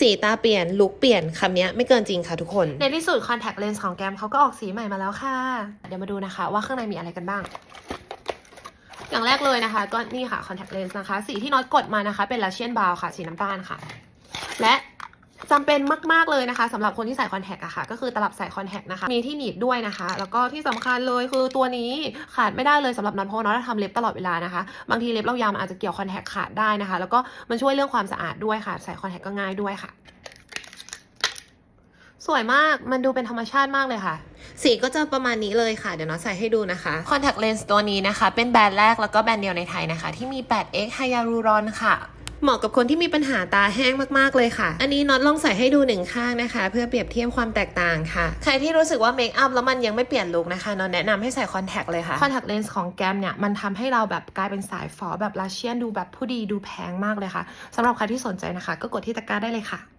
สีตาเปลี่ยนลุคเปลี่ยนคำนี้ไม่เกินจริงค่ะทุกคน ในที่สุดคอนแทคเลนส์ของแกมเขาก็ออกสีใหม่มาแล้วค่ะ เดี๋ยวมาดูนะคะ ว่าข้างในมีอะไรกันบ้าง อย่างแรกเลยนะคะ ก็นี่ค่ะคอนแทคเลนส์นะคะ สีที่น็อตกดมานะคะ เป็นลาเชียนบาวค่ะ สีน้ำตาลค่ะ และ จำเป็นมาก ๆ เลยนะคะสำหรับคนที่ใส่คอนแทคอะค่ะ ก็คือตลับใส่คอนแทคนะคะ มีที่หนีบด้วยนะคะ แล้วก็ที่สำคัญเลยคือตัวนี้ขาดไม่ได้เลยสำหรับน็อตเพราะว่าน็อตทำเล็บตลอดเวลานะคะ บางทีเล็บเรายาวมันอาจจะเกี่ยวคอนแทคขาดได้นะคะ แล้วก็มันช่วยเรื่องความสะอาดด้วยค่ะ ใส่คอนแทคก็ง่ายด้วยค่ะสวยมาก มันดูเป็นธรรมชาติมากเลยค่ะ สีก็จะประมาณนี้เลยค่ะ เดี๋ยวน้องใส่ให้ดูนะคะ Contact Lens ตัวนี้นะคะ เป็นแบรนด์แรกแล้วก็แบรนด์เดียวในไทยนะคะ ที่มี 8x Hyaluron ค่ะ เหมาะกับคนที่มีปัญหาตาแห้งมากๆเลยค่ะ อันนี้น็อตลองใส่ให้ดูหนึ่งข้างนะคะ เพื่อเปรียบเทียบความแตกต่างค่ะ ใครที่รู้สึกว่าเมคอัพแล้วมันยังไม่เปลี่ยนลุคนะคะน็อตแนะนำให้ใส่คอนแทคเลยค่ะคอนแทคเลนส์ของแกมเนี่ยมันทำให้เราแบบกลายเป็นสายฝอแบบลาเชียนดูแบบผู้ดีดูแพงมากเลยค่ะสำหรับใครที่สนใจนะคะ ก็กดที่ตะกร้าได้เลยค่ะ